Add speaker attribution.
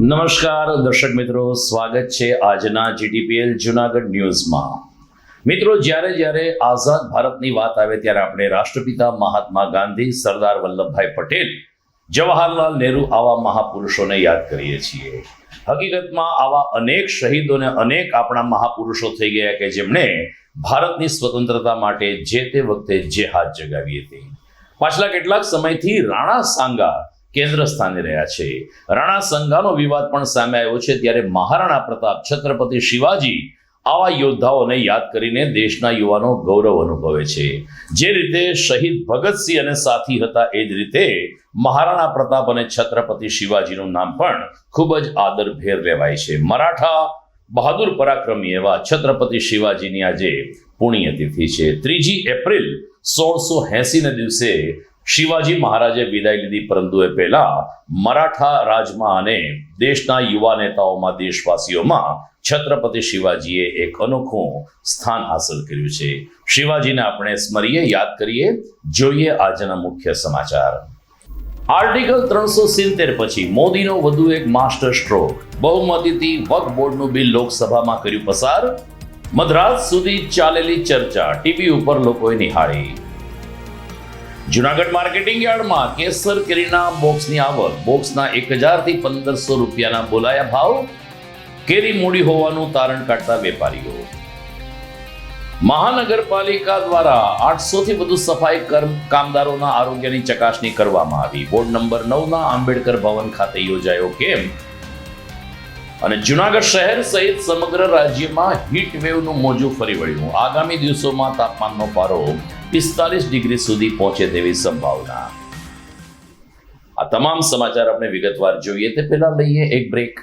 Speaker 1: નમસ્કાર, દર્શક મિત્રો, સ્વાગત છે આજના જીટીપીએલ જુનાગઢ ન્યૂઝમાં. મિત્રો, જ્યારે જ્યારે આઝાદ ભારતની વાત આવે ત્યારે આપણે રાષ્ટ્રપિતા મહાત્મા ગાંધી, સરદાર વલ્લભભાઈ પટેલ, જવાહરલાલ નહેરુ આવા મહાપુરુષોને યાદ કરીએ છીએ. હકીકતમાં આવા અનેક શહીદોને અનેક આપણા મહાપુરુષો થઈ ગયા કે જેમણે ભારતની સ્વતંત્રતા માટે જે તે વખતે જે હાથ જગાવી હતી. પાછલા કેટલાક સમયથી રાણા સાંગા કેન્દ્ર સ્થાને રહ્યા છે. રાણા સંઘાનો વિવાદ પણ સામે આવ્યો છે ત્યારે મહારાણા પ્રતાપ છત્રપતિ શિવાજી આવા યોદ્ધાઓને યાદ કરીને દેશના યુવાનો ગૌરવ અનુભવે છે. જે રીતે શહીદ ભગતસિંહ અને સાથી હતા એ જ રીતે મહારાણા પ્રતાપ અને છત્રપતિ શિવાજીનું નામ પણ ખૂબ જ આદરભેર લેવાય છે. મરાઠા બહાદુર પરાક્રમી એવા છત્રપતિ શિવાજીની આજે પુણ્યતિથિ છે. ત્રીજી એપ્રિલ સોળસો એસીને દિવસે શિવાજી મહારાજે વિદાય લીધી, પરંતુ એ પહેલા મરાઠા રાજમાં અને દેશના યુવા નેતાઓમાં, દેશવાસીઓમાં છત્રપતિ શિવાજીએ એક અનોખું સ્થાન હાંસલ કર્યું છે. શિવાજીને આપણે સ્મરીએ, યાદ કરીએ, જોઈએ આજના મુખ્ય સમાચાર. આર્ટિકલ ત્રણસો સિત્તેર પછી મોદીનો વધુ એક માસ્ટર સ્ટ્રોક. બહુમતીથી વક બોર્ડનું બિલ લોકસભામાં કર્યું પસાર. મદ્રાસ સુધી ચાલેલી ચર્ચા, ટીવી ઉપર લોકોએ નિહાળી. જુનાગઢ માર્કેટિંગ યાર્ડમાં કેસર કેરીના બોક્સની આવક. બોક્સના એક હજારથી પંદરસો રૂપિયાના બોલાયા ભાવ. કેરી મૂડી હોવાનું તારણ કાઢતા વેપારીઓ. મહાનગરપાલિકા દ્વારા આઠસોથી વધુ સફાઈ કામદારોના આરોગ્યની ચકાસણી કરવામાં આવી. બોર્ડ નંબર નવના આંબેડકર ભવન ખાતે યોજાયો કેમ્પ. અને જુનાગઢ શહેર સહિત સમગ્ર રાજ્યમાં હીટ વેવનું મોજું ફરી વળ્યું. આગામી દિવસોમાં તાપમાનનો પારો પિસ્તાલીસ ડિગ્રી સુધી પહોંચે તેવી સંભાવના. આ તમામ સમાચાર આપણે વિગતવાર જોઈએ તે પહેલા લઈએ એક બ્રેક